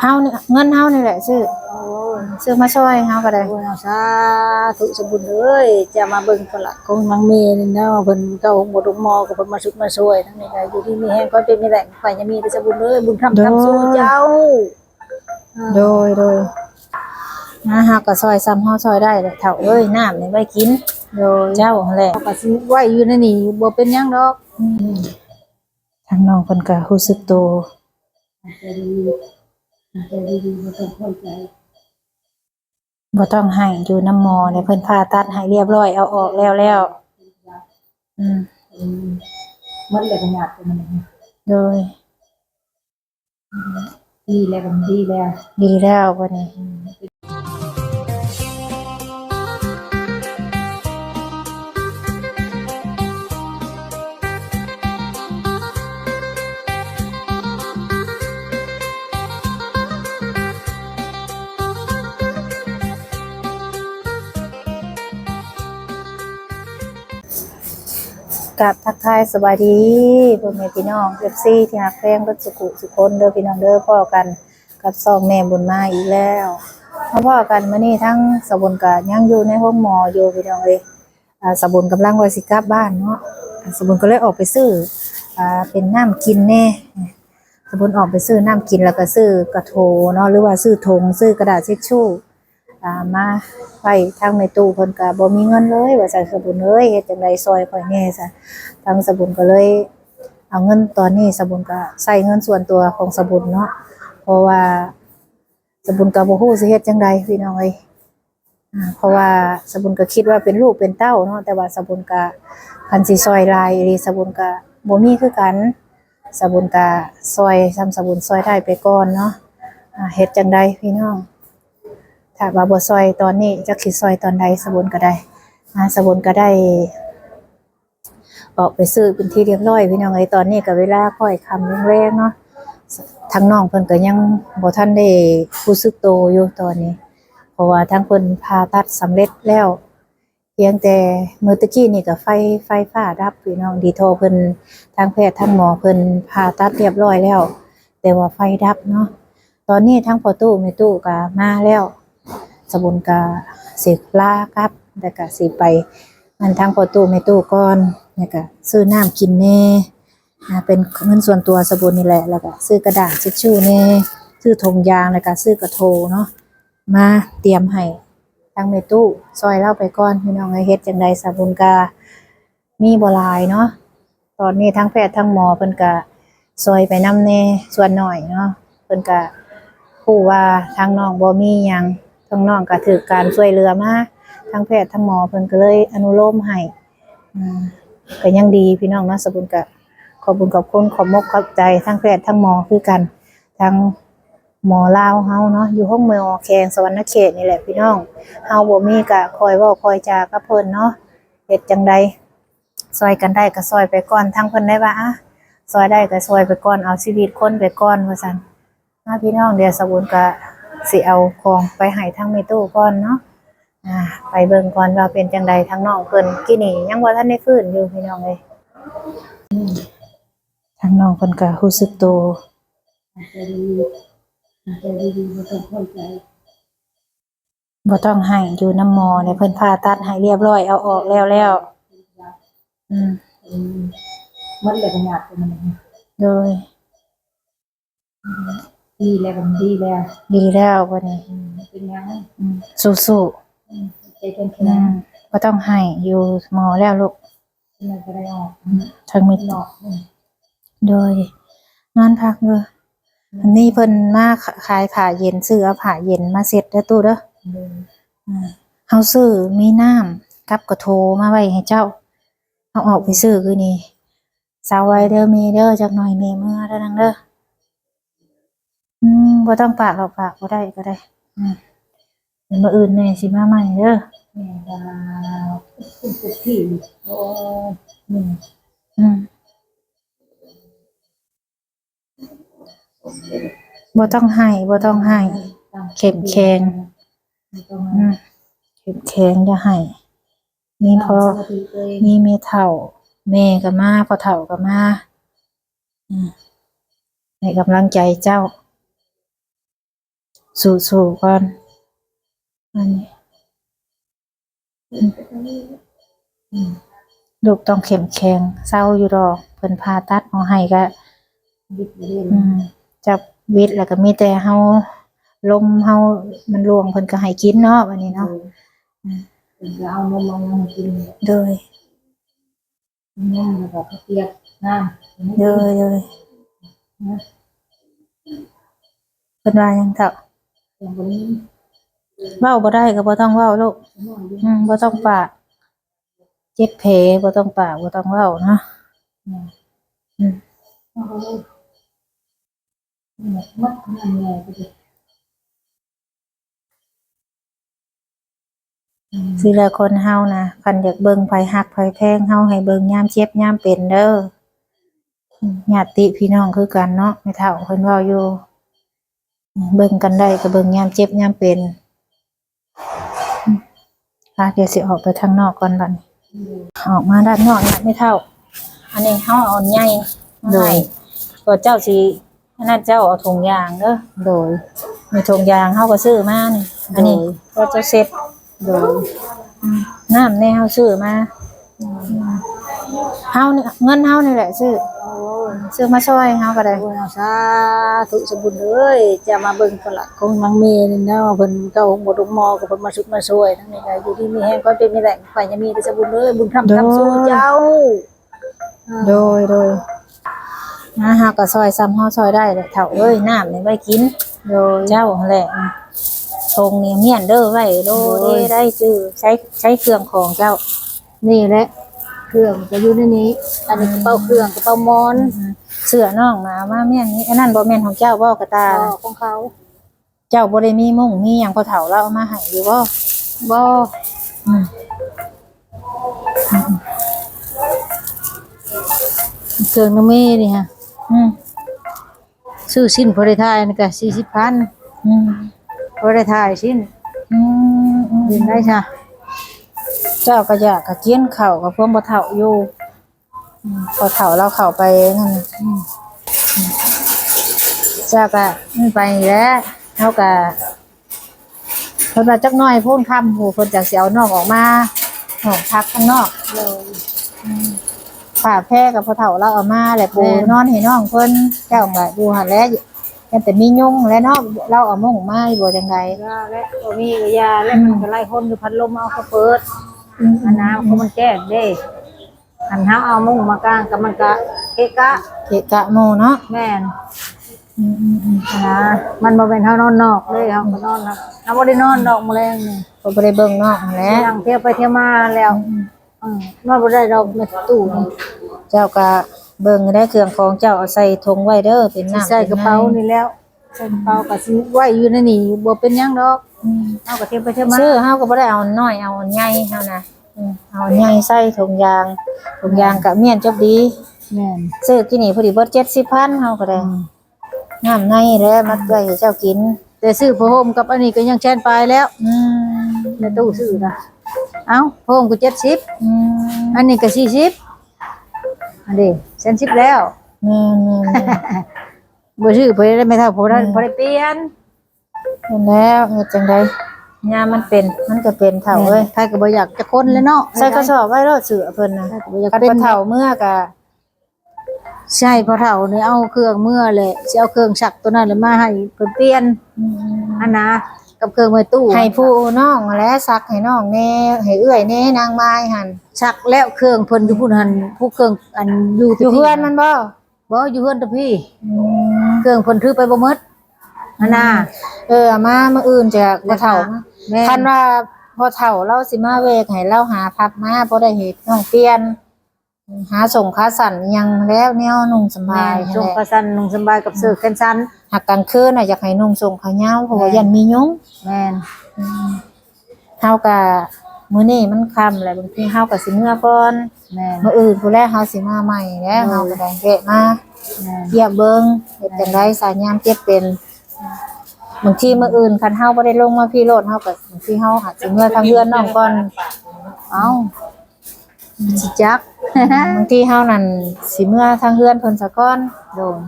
เฮานี่เงินเฮานี่แหละซื้อโอ้ยซื้อมาช่วยเฮาก็ได้โอ้ยเอาสาธุสมบูรณ์เอ้ยจะมาเบิ่งพละของนางเมย์นี่เนาะเพิ่นเจ้าหมดหมอก็เพิ่นมาชุกมาช่วยทั้งนี้ก็อยู่ที่มีแห้งก็เป็นนี่แหละไปจะมีแต่สมบูรณ์เอ้ยบุญทำทำสู้เจ้า โดยโดยนะเฮาก็ซอยซ้ำเฮาซอยได้แหละเฒ่าเอ้ยน้ำนี่ไว้กินโดยเจ้าหั่นแหละเขาก็สิไว้อยู่ในนี่บ่เป็นหยังดอกทางน้องเพิ่นก็รู้สึกโตว จะดีจะดีบ่ต้องเข้าใจบ่ต้องให้อยู่น้ำหมอเนี่ยเพิ่นผ่าตัดให้เรียบร้อยเอาออกแล้วแล้ว อืมอืมมันเลยขยาดมันโดย ดีแล้วก็ดีแล้วดีแล้ววันนี้ กับทักทายสวัสดีพ่อแม่พี่น้อง FC ที่ฮักแพงเบ่สุขุสุคนเด้อพี่น้องเด้อพ่อกันกับซองแม่บุญมาอีกแล้วมาพ่อกันมื้อนี้ทั้งสบุนก็ยังอยู่ในห้องหมออยู่พี่น้องเอ้ยอ่าสบุนกำลังว่าสิกลับบ้านเนาะสบุนก็เลยออกไปซื้ออ่าเป็นน้ำกินแน่สบุนออกไปซื้อน้ำกินแล้วก็ซื้อกระโถเนาะหรือว่าซื้อธงซื้อกระดาษทิชชู่ อ่ามาไปทางในตู้เพิ่นก็บ่มีเงินเลยว่าซั่นสบุญเอ้ยเฮ็ดจังไดซอยข่อยแหน่ซะทางสบุญก็เลย เอาเงินตอนนี้สบุญก็ใช้เงินส่วนตัวของสบุญเนาะเพราะว่าสบุญก็บ่ฮู้สิเฮ็ดจังไดพี่น้องเอ้ยเพราะว่าสบุญก็คิดว่าเป็นลูกเป็นเต้าเนาะแต่ว่าสบุญก็คันสิซอยลายอีหลีสบุญก็บ่มีคือกันสบุญก็ซอยซ้ำสบุญซอยได้ไปก่อนเนาะเฮ็ดจังไดพี่น้อง ถ้าว่าบ่ซอยตอนนี้จักสิซอยตอนใดสบุนก็ได้อ่าสบุนก็ได้ ออกไปซื้อเป็นที่เรียบร้อยพี่น้องเอ้ยตอนนี้ก็เวลาค่อยคำแรงๆเนาะทางน้องเพิ่นก็ยังบ่ทันได้รู้สึกโตอยู่ตอนนี้ เพราะว่าทางเพิ่นผ่าตัดสำเร็จแล้ว เพียงแต่มือตะกี้นี่ก็ไฟไฟฟ้าดับพี่น้องดีโทรเพิ่นทางแพทย์ทางหมอเพิ่นผ่าตัดเรียบร้อยแล้ว แต่ว่าไฟดับเนาะตอนนี้ทางพอตู้แม่ตู้ก็มาแล้ว สบุนกาสิลาครับแล้วก็สิไปมันทางประตูไม่ตู้ก่อนแล้วก็ซื้อน้ำกินแน่เป็นเงินส่วนตัวสบุนนี่แหละแล้วก็ซื้อกระดาษทิชชู่แน่ซื้อธงยางแล้วก็ซื้อกระโถเนาะมาเตรียมให้ทางเมตู้ซอยเล่าไปก่อนพี่น้องไอ้เฮ็ดจังใดสบุนกามีบลายเนาะตอนนี้ทั้งแพทย์ทั้งหมอเพิ่นก็ซอยไปนํแน่ส่วนหน่อยเนาะเพิ่นก็ผู้ว่าทางน้องบ่มีหยัง ทางน้องก็ถือการช่วยเหลือมาทางแพทย์ทางหมอเพิ่นก็เลยอนุโลมให้อืมก็ยังดีพี่น้องเนาะสบุญก็ขอบุญขอบคุณขอบมกขอบใจทั้งแพทย์ทั้งหมอคือกันทางหมอลาวเฮาเนาะอยู่ห้องหมอแขงสวรรณเขตนี่แหละพี่น้องเฮาบ่มีก็คอยว้าคอยจากับเพิ่นเนาะเฮ็ดจังใดซอยกันได้ก็ซอยไปก่อนทางเพิ่นได้ว่าอะซอยได้ก็ซอยไปก่อนเอาชีวิตคนไปก่อนว่าซั่นนะพี่น้องเดี๋ยวสบุญก็ สิเอาของไปให้ทางเมตู้ก่อนเนาะอ่าไปเบิ่งก่อนว่าเป็นจังใดทางน้องเพิ่นกี่นี่ยังบ่ทันได้ฟื้นอยู่พี่น้องเอ้ยทางน้องเพิ่นก็รู้สึกโตวจะดีจะดีบ่ต้องเข้าใจบ่ต้องให้อยู่น้ำหมอเนี่ยเพิ่นผ่าตัดให้เรียบร้อยเอาออกแล้วแล้วอืมอืมมันเลยขนาดมันโดย ดีแล้วก็ดีแล้วดีแล้วบัดนี้อืมเป็นหยังอืมสู้อืมใจเป็นๆแข็อืงมบ่ต้องให้อยู่หมอแล้วลูกมันก็ได้ออกทางมิตรเนาะอืมโดยนอนพักเด้ออันนี้เพิ่นมาขายผ้าเย็นซื้อเอาผ้าเย็นมาเซ็ตเด้อตู้เด้อเดินอ่าเฮาซื้อมีน้ำกับกระโทมาไว้ให้เจ้าเอาออกไปซื้อคือนี่สาวไว้เด้อมีเด้อจักหน่อยมีเมื่อเด้อนังเด้อ อืมบ่ต้องปากหรอกปากบ่ได้ก็ได้อืมเดี๋ยวมื้ออื่นแม่สิมาใหม่เด้อแม่ดาวคุณสุที่โอ้อืมอืมบ่ต้องให้บ่ต้องให้เข้มแข็งอืมเข้มแข็งอย่าให้มีพอมาธิตัวเองมีแม่เฒ่าแม่ก็มาพอเฒ่าก็มาอืมให้กำลังใจเจ้า สู้ๆก่อนอันนี้อืมอืมลูกต้องเข้มแข็งเศร้าอยู่ดอกเพิ่นผ่าตัดเอาให้ก็บิดเรียนอืมจับวิทย์แล้วก็มีแต่เฮาลมเฮามันรวงเพิ่นก็ให้กินเนาะวันนี้เนาะจะเอานมลงมากินโดยนมแล้วก็เปียกน้ำโดยโดยเพิ่นว่าหยังเถอะ อย่างนี้เว้าบ่ได้ก็บ่ต้องเว้าลูกอืมบ่ต้องปากเจ็บแผลบ่ต้องปากบ่ต้องเว้าเนาะมัดนั่นแหละก็จะสิละคนเฮานะคันอยากเบิ่งไผฮักไผแพงเฮาให้เบิ่งยามเจ็บยามเป็นเด้อญาติพี่น้องคือกันเนาะไม่เท่าเพิ่นเว้าอยู่ เบิ่งกันได้ก็เบิ่งยามเจ็บยามเป็นอืมอะเดี๋ยวสิออกไปทางนอกก่อนบัดนี้ออกมาด้านนอกนะไม่เท่า อันนี้เฮาเอาใหญ่มาให้ตัวเจ้าสิอันนั้นเจ้าเอาถุงยางเด้อโดยมีถุงยางเฮาก็ซื้อมานี่อันนี้ก็จะเซ็ตโดยน้ำในเฮาซื้อมาเฮานี่เงินเฮานี่แหละซื้อโอ้ย ซื้อมาช่วยเฮาก็ได้ โอ้ยสาธุสมบูรณ์เอ้ยจะมาเบิ่งฝรั่งของนางเมย์นี่นะว่าเพิ่นเก้าหมดลูกมอก็เพิ่นมาชุกมาช่วยทั้งนี้ก็อยู่ที่มีแห้งก็เป็นมีแหล่งไฟยังมีแต่สมบูรณ์เอ้ยบุญคำคำสู้เจ้าโดยโดยนะเฮาก็ช่วยซ้ำเฮาช่วยได้เลยเฒ่าเอ้ยน้ำนี่ไว้กิน โดยเจ้าหั่นแหละชงนี่เมียนเด้อไว้โลเด้ได้จื้อใช้ใช้เครื่องของเจ้า นี่แหละเครื่องก็อยู่ในนี้ อันนี้กระเป๋าเครื่องกระเป๋ามอน เสื้อน้องมามาเมียนนี้อันนั้นบ่แม่นของเจ้าบ่กระตาก็ของเขาเจ้าบ่ได้มีมุ่งมีหยังพอเฒ่าเราเอามาให้อยู่บ่บ่อืมเครื่องนางเมย์นี่ฮะอืมซื้อชิ้นพอได้ทายนี่ก็40,000อืมพอได้ทายชิ้นอืมอืมเห็นได้จ้ะเจ้าก็อยากกะเกียนเข่ากับเพิ่มบ่เฒ่าอยู่อืม พอเฒ่าเราเข้าไปนั่นน่ะอืมอืมเจ้าก็อืมไปนี่แหล้วเฮาก็เพิ่นว่าจักหน่อยพูนคำผู้เพิ่นจักสิเอาน้องออกมาห้องพักข้างนอกเลยผ้าแพร่กับพอเฒ่าเราเอามาแหละปูนอนให้น้องเพิ่นเจ้าก็อยู่หั่นแหละยังแต่มียุงและเนาะเราเอามุ้งมาให้บ่จังไดยาและบ่มีก็ยาและมันก็ไล่คนอยู่พัดลมเอาเขาเปิดอันน้ำเขามันแก้เด้ อันเท้าเอามุ้งมากลางกับมันกะเกะกะเกะกะโมเนาะแม่นอืมอืมอืมอันนะมันบ่เป็นเท้านอนนอกเลยเขาก็นอนนะเขาบ่ได้นอนดอกแมลงนี่ก็บ่ได้เบิ่งน้องนั่นแหละนั่งเที่ยวไปเที่ยวมาแล้วอืมนอนบ่ได้ดอกในตู้นี่เจ้าก็เบิ่งได้เครื่องของเจ้าเอาใส่ถุงไว้เด้อเป็นสิน้ำใส่กระเป๋านี่แล้วใส่กระเป๋าก็สิไว้อยู่ในนี่บ่เป็นหยังดอกอืมเอาก็เที่ยวไปเที่ยวมาซื้อเฮาก็บ่ได้เอาน้อยเอาใหญ่เฮานะอืม เอาใหญ่ใส่ถุงยางถุงยางก็เมียนจบดีแม่นซื้อกินนี่พอดีเบิด70,000เฮาก็ได้น้ำในแหล้วมัดไว้ให้เจ้ากิน แต่ซื้อผ้าห่มกับอันนี้ก็ยังแช่นไปแล้วอืมในตู้ซื้อนะเอ้าผ้าห่มก็70อืมอันนี้ก็40อันนี้แช่น10แล้วแม่นๆบ่ชื่อเพิ่นได้ไม่เท่าบ่ได้บ่ได้เปลี่ยนๆเห็นแล้วเฮ็ดจังได ยามมันเป็นมันก็เป็นเฒ่าเอ้ยใครก็บ่อยากจะคนเลยเนาะใส่กระสอบไว้รอดเสือเพิ่นน่ะใครก็บ่อยากคันเป็นบ่เฒ่าเมื่อก็ใช่พอเฒ่านี่เอาเครื่องเมื่อแหละสิเอาเครื่องฉักตัวนั้นแล้วมาให้เพิ่นเปลี่ยนอืมอันนะกับเครื่องไว้ตู้ให้ผู้น้องและซักให้น้องแน่ให้เอื้อยแน่นางไม้หั่นฉักแล้วเครื่องเพิ่นอยู่พุ่นหั่นผู้เครื่องอันอยู่อยู่เพื่อนมันบ่บ่อยู่เพื่อนตะพี่เครื่องเพิ่นถือไปบ่หมดอันน่ะเออเอามามื้ออื่นจะบ่เฒ่า แม่คันว่าพอเฒ่าเราสิมาเวกให้เราหาพับมาบ่ได้เฮ็ดน้องเปลี่ยน หาส่งขาสั่นอิหยังแล้วแนวนุ่งสแม่บายส่งกระสันนุ่งสบายกับเสื้อแขนสั้นหักกลางคืนน่ะอยากให้นุ่งส่งขายาวเพราะว่ายันมียุง แม่นเฮาก็มื้อนี้มันค่ำแล้วบางทีเฮาก็สิเมื่อก่อนแม่น มื้ออื่นผู้แรกเฮาสิมาใหม่แล้วเฮาก็ได้แวะมาแม่น เยี่ยมเบิ่งเฮ็ดจังไดสายยามเจ็บเป็น บางทีมื้ออื่นคันเฮาบ่ได้ลงมาพี่โลดเฮาก็บางทีเฮาอาจสิเมื่อทางเรือนน้องก่อนเอ้าสิจักบางทีเฮานั่นสิเมื่อทางเรือนเพิ่นซะก่อนโดน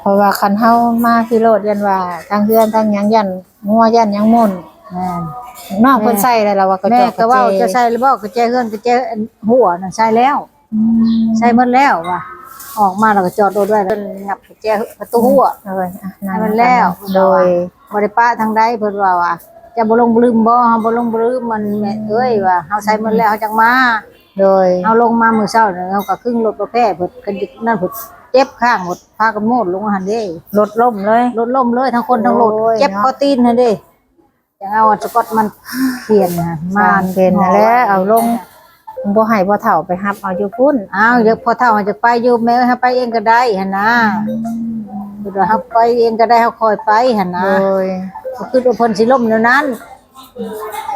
เพราะว่าคันเฮามาพี่โลดยันว่าทางเฮือนทางหยังยันงัวยันหยังมุ่นแม่นน้องเพิ่นใส่แล้วเราว่าก็แม่จอกก็เว่าจะใส่หรือบ่ก็แจเฮือนก็แจหัวน่ะใส่แล้วใส่หมดแล้วว่ะ ออกมาแล้วก็จอดรถไว้แล้วงับแจประตูหัวเอออะนั่นให้มันแล้วโดยบ่ได้ป้าทางใดเพิ่นว่าว่าจะบ่ลงบ่ลืมบ่เฮาบ่ลงบ่ลืมมันแม่เอ้ยว่าเฮาใส่หมดแล้วเฮาจังมาโดยเฮาลงมามื้อเช้าเนี่ยเฮาก็ครึ่งรถบ่แพ้เพิ่นกันดินั่นเพิ่นเจ็บข้างหมดพากันโมดลงหันเด้รถล่มเลยรถล้มเลยทั้งคนทั้งรถโอ้ยเจ็บเนาะคอตีนหั่นเด้จังเอาสกอตมันเขียนนะมานเป็นนั่นแหละเอาลง บ่ให้บ่เฒ่าไปรับเอาอยู่พุ่นอ้าวเดี๋ยวพอเท่ามันจะไปอยู่แม่ให้ไปเองก็ได้หั่นนะเดี๋ยวเฮาไปเองก็ได้เฮาคอยไปหั่นนะโดยก็คือว่าเพิ่นสิล่มแนวนั้น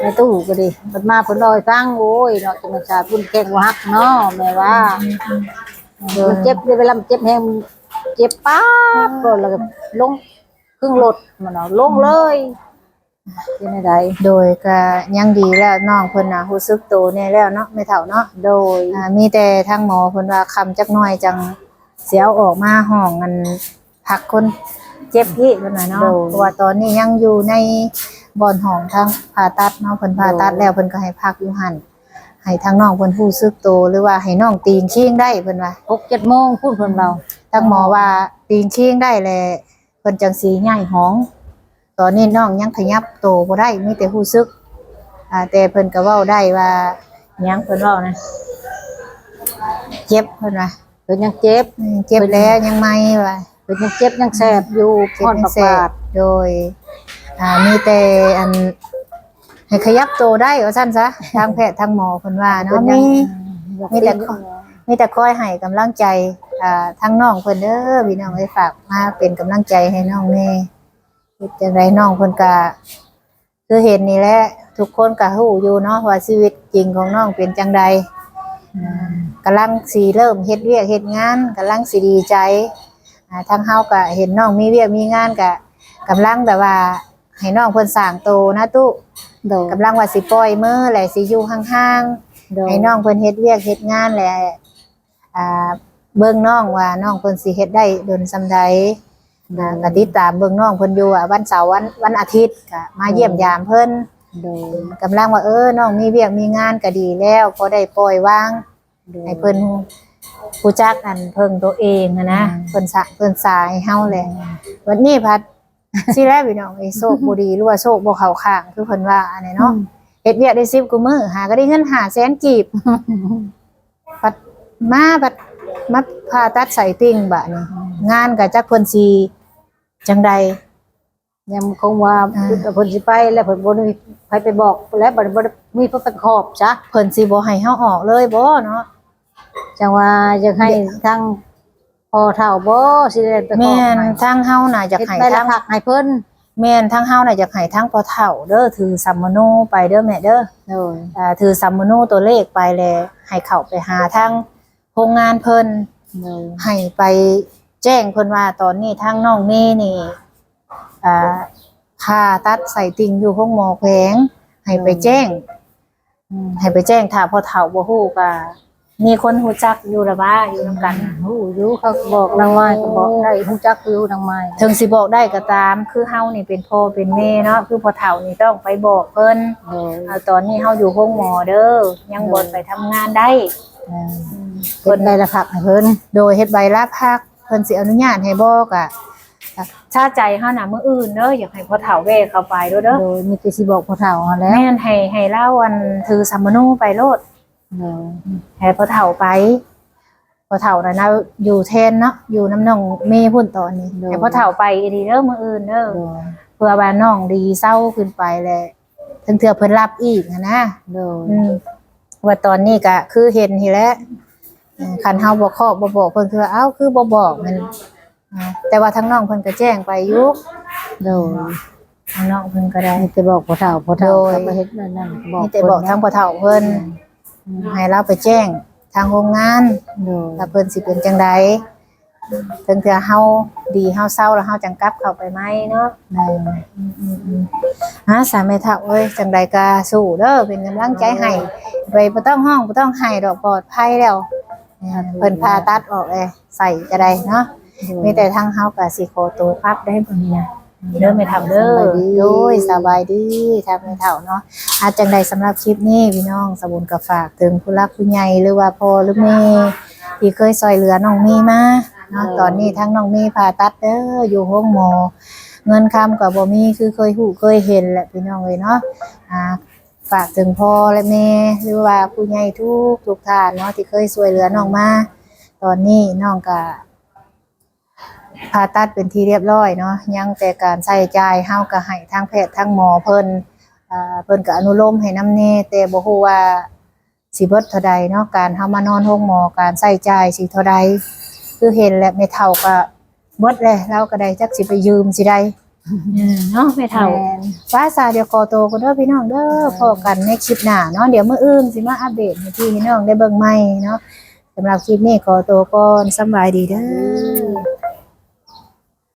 ในตู้ก็ดิเพิ่นมาเพิ่นลอยฟังโอ้ยเนาะจังชาบุญแข่งว่าฮักเนาะแม่ว่ามันเจ็บเวลามันเจ็บแฮงมันเจ็บป๊าบก็แล้วก็ลงครึ่งรถมันเนาะลงเลย เป็นไดโดยก็ยังดีแล้วน้องเพิ่นน่ะรู้สึกโตแน่แล้วเนาะไม่เฒ่าเนาะโดยอ่ามีแต่ทางหมอเพิ่นว่าคำจักหน่อยจังเสียเอาออกมาห้องอันพักคนเจ็บพี่เพิ่นว่าเนาะเพราะว่าตอนนี้ยังอยู่ในบ่อนห้องทางผ่าตัดเนาะเพิ่นผ่าตัดแล้วเพิ่นก็ให้พักอยู่หั่นให้ทางน้องเพิ่นรู้สึกโตหรือว่าให้น้องตีนชิงได้เพิ่นว่า6 7โมงพูดเพิ่นเราทางหมอว่าตีนชิงได้แลเพิ่นจังสีย้ายห้อง ตอนนี้น้องยังขยับโตบ่ได้มีแต่รู้สึกอ่าแต่เพิ่นก็เว้าได้ว่าหยังเพิ่นเว้านะเจ็บเพิ่นว่าเพิ่นยังเจ็บอืมเจ็บแล้วยังไม่ว่า เพิ่นยังเจ็บยังแสบอยู่พเจ็บอดยังปากแสบาบดโดย อ่า มีแต่อัน ให้ขยับตัวได้ว่าซั่นซะ ทางแพทย์ทางหมอเพิ่นว่าเนาะมีมีแต่มีแต่คอยให้กำลังใจ อ่าทางน้องเพิ่นเด้อพี่น้องเอ้ยฝากมาเป็นกำลังใจให้น้องแม่ เฮ็ดจังไดน้องเพิ่นก็คือเห็นนี่แหละทุกคนก็ฮู้อยู่เนาะว่าชีวิตจริงของน้องเป็นจังใดกำลังสีเริ่มเฮ็ดเวียกเฮ็ดงานกำลังสิดีใจอ่าทางเฮาก็เห็นน้องมีเวียกมีงานก็กำลังแบบว่าให้น้องเพิ่นสร้างโตนะตุโดยกำลังว่าสิปล่อยมือแหละสิอยู่ห่างโดๆยให้น้องเพิ่นเฮ็ดเวียกเฮ็ดงานแหละอ่าเบิ่งน้องว่าน้องเพิ่นสิเฮ็ดได้ดนซำใด อ่าก็ติดตามเบิ่งน้องเพิ่นอยู่อะวันเสาร์วันวันอาทิตย์ก็มาเยี่ยมยามเพิ่นโดยกำลังว่าเออน้องมีเวียกมีงานก็ดีแล้วพอได้ปล่อยวางโดยให้เพิ่นผู้จักอันเพิ่งตัวเองอะนะอืมเพิ่นสะเพิ่นสายเฮาแหละวันนี้พัดสิแลพี่น้องไอ้โชคบ่ดีหรือว่าโชคบ่เข้าข้างคือเพิ่นว่าอันนี้เนาะเฮ็ดเวียกได้10กว่ามื้อหาก็ได้เงิน5แสนกีบพัดมาพัดมาผ่าตัดใส่ติ่งบะนี่งานก็จักเพิ่นสิ จังใดยังคงว่าอ่าเพิ่นสิไปแล้วเพิ่นบ่ได้ไปไปบอกแล้วบ่ได้บ่ได้มีเพิ่นเป็นขอบจ้ะเพิ่นสิบ่ให้เฮาออกเลยบ่เนาะจังว่าจะให้ทางพ่อเฒ่าบ่สิได้ไปขอแม่นให้ทางเฮาน่ะอยากเฮ็ดให้ได้ทาละงพักให้เพิ่นแม่นทางเฮาน่ะอยากให้ทางพ่อเฒ่าเด้อถือสัมมโนไปเด้อแม่เด้อโดยอ่าถือสัมมโนตัวเลขไปเลยให้เข้าไปหาทางโรงงานเพิ่นโดยให้ไป แจ้งเพิ่นว่าตอนนี้ทางน้องเมย์นี่อ่าผ่าตัดใส่ติ่งอยู่ห้องหมอแขวงให้ไปแจ้งอืมให้ไปแจ้งถ้าพ่อเฒ่าบ่ฮู้ก็มีคนฮู้จักอยู่ละบ้าอยู่นํกันฮู้อยู่เขาบอกนางไม้ก็บอกได้ฮู้จักอยู่นางไม้ถึงสิบอกได้ก็ตาม คือเฮานี่เป็นพ่อเป็นแม่เนาะคือพ่อเฒ่านี่ต้องไปบอกเพิ่นโดยเอาตอนนี้เฮาอยู่ห้องหมอเด้อยังบ่ไปทำงานได้อ่าเพิ่นได้ละพักให้เพิ่นโดยเฮ็ดใบลาพักเพิ่นสิอนุญาตให้บอกอะชาใจเฮาน่ะมื้ออื่นเด้ออยากให้พ่อเฒ่าเวเข้าไปเด้อเด้อโดยมีแต่สิบอกพ่อเฒ่าหั่นแหล้วแม่นให้ให้เล่าวันถือสัมมโนไปโลดโดยให้พ่อเฒ่าไปพ่อเฒ่าน่ะนะอยู่แทนเนาะอยู่น้ำน้องเมย์พุ่นตอนนี้ให้พ่อเฒ่าไปอีดีเด้อมื้ออื่นเด้อโดยเพื่อว่าน้องดีเศร้าขึ้นไปแหละถึงเทื่อเพิ่นรับอีกนะนะโดยอืมว่าตอนนี้ก็คือเห็นทีแหล้ว คันเฮาบ่ครอบบ่บอกเพิ่นคือว่าเอ้าคือบ่บอกมันอ่าแต่ว่าทางน้องเพิ่นก็แจ้งไปอยู่โดยทางน้องเพิ่นก็ได้ มีแต่บอกพ่อเฒ่าพ่อเฒ่าโดยก็ไปเฮ็ดนั่นนั่นบอกมีแต่บอกทางพ่อเฒ่าเพิ่นให้เราไปแจ้งทางโรงงานโดยว่าเพิ่นสิเป็นจังไดถึงเทื่อเฮาดีเฮาเศร้าแล้วเฮาจังกลับเข้าไปไหมเนาะแม่อืมๆๆฮะสามแม่เฒ่าเอ้ยจังใดก็สู้เด้อเป็นกำลังใจให้ไปบ่ต้องห้องบ่ต้องให้ดอกปลอดภัยแล้ว เพิ่นพาตัดออกเลยใส่ก็ได้เนาะมีแต่ทางเฮาก็สิขอตัวพักได้บ่นี้นะเด้อไม่เฒ่าเด้อโดยสบายดีทางไม่เฒ่าเนาะอาจังใดสำหรับคลิปนี้พี่น้องสบุญก็ฝากถึงผู้รักผู้ใหญ่หรือว่าพ่อหรือแม่ที่เคยซอยเหลือน้องมีมาเนาะตอนนี้ทั้งน้องมีผ่าตัดเด้ออยู่ห้องหมอ เงินคำกับบ่มีคือเคยหูเคยเห็นแหละพี่น้องเลยเนาะอ่า ฝากถึงพ่อและแม่หรือว่าผู้ใหญ่ทุกทุกท่านเนาะที่เคยช่วยเหลือน้องมาตอนนี้น้องก็ผ่าตัดเป็นที่เรียบร้อยเนาะยังแต่การใช้จ่ายเฮาก็ให้ทางแพทย์ทางหมอเพิ่นเพิ่นก็อนุโลมให้น้ำแน่แต่บ่ฮู้ว่าสิเบิดเท่าใดเนาะการเฮามานอนโรงหมอการใช้จ่ายสิเท่าใดคือเห็นแล้วไม่เท่าก็เบิดเลยเราก็ได้จักสิไปยืมสิได้ อืมเนาะไม่เท่า แม่นฟ้าสาเดี๋ยวขอโตวกันเด้อพี่น้องเด้อพอกันในคลิปหน้าเนาะเดี๋ยวมื้ออื่นสิมาอัปเดตให้พี่น้องได้เบิ่งใหม่เนาะสำหรับคลิปนี้ขอตัวก่อนสำบายดีเด้อ